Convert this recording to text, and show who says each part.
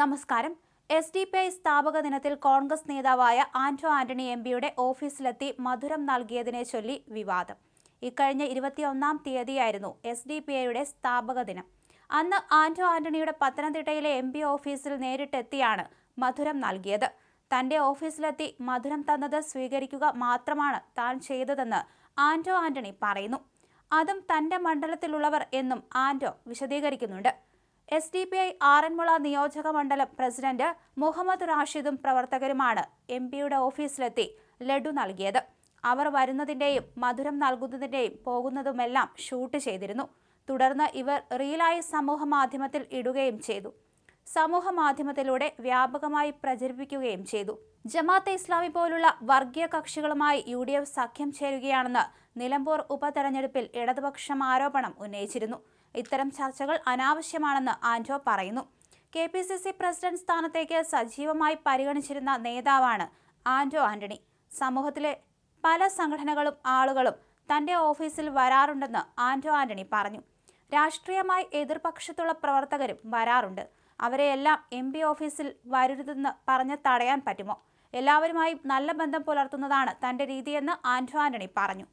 Speaker 1: നമസ്കാരം. S D P I സ്ഥാപക ദിനത്തിൽ കോൺഗ്രസ് നേതാവായ ആന്റോ ആന്റണി എം പിയുടെ ഓഫീസിലെത്തി മധുരം നൽകിയതിനെ ചൊല്ലി വിവാദം. ഇക്കഴിഞ്ഞ ഇരുപത്തിയൊന്നാം തീയതിയായിരുന്നു എസ് ഡി പി ഐയുടെ സ്ഥാപക ദിനം. അന്ന് ആന്റോ ആന്റണിയുടെ പത്തനംതിട്ടയിലെ എം പി ഓഫീസിൽ നേരിട്ടെത്തിയാണ് മധുരം നൽകിയത്. തന്റെ ഓഫീസിലെത്തി മധുരം തന്നത് സ്വീകരിക്കുക മാത്രമാണ് താൻ ചെയ്തതെന്ന് ആന്റോ ആന്റണി പറയുന്നു. അതും തന്റെ മണ്ഡലത്തിലുള്ളവർ എന്നും ആന്റോ വിശദീകരിക്കുന്നുണ്ട്. S D P I Aranmula നിയോജക മണ്ഡലം പ്രസിഡന്റ് മുഹമ്മദ് റാഷിദും പ്രവർത്തകരുമാണ് എം പിയുടെ ഓഫീസിലെത്തി ലഡു നൽകിയത്. അവർ വരുന്നതിന്റെയും മധുരം നൽകുന്നതിന്റെയും പോകുന്നതുമെല്ലാം ഷൂട്ട് ചെയ്തിരുന്നു. തുടർന്ന് ഇവർ റീലായി സമൂഹ മാധ്യമത്തിൽ ഇടുകയും ചെയ്തു. സമൂഹ മാധ്യമത്തിലൂടെ വ്യാപകമായി പ്രചരിപ്പിക്കുകയും ചെയ്തു. ജമാഅത്തെ ഇസ്ലാമി പോലുള്ള വർഗീയ കക്ഷികളുമായി യു ഡി എഫ് സഖ്യം ചേരുകയാണെന്ന് നിലമ്പൂർ ഉപതെരഞ്ഞെടുപ്പിൽ ഇടതുപക്ഷം ആരോപണം ഉന്നയിച്ചിരുന്നു. ഇത്തരം ചർച്ചകൾ അനാവശ്യമാണെന്ന് ആന്റോ പറയുന്നു. K P C C president സ്ഥാനത്തേക്ക് സജീവമായി പരിഗണിച്ചിരുന്ന നേതാവാണ് ആന്റോ ആന്റണി. സമൂഹത്തിലെ പല സംഘടനകളും ആളുകളും തന്റെ ഓഫീസിൽ വരാറുണ്ടെന്ന് ആന്റോ ആന്റണി പറഞ്ഞു. രാഷ്ട്രീയമായി എതിർപക്ഷത്തുള്ള പ്രവർത്തകരും വരാറുണ്ട്. അവരെയെല്ലാം എം പി ഓഫീസിൽ വരരുതെന്ന് പറഞ്ഞ് തടയാൻ പറ്റുമോ? എല്ലാവരുമായും നല്ല ബന്ധം പുലർത്തുന്നതാണ് തന്റെ രീതിയെന്ന് ആന്റോ ആന്റണി പറഞ്ഞു.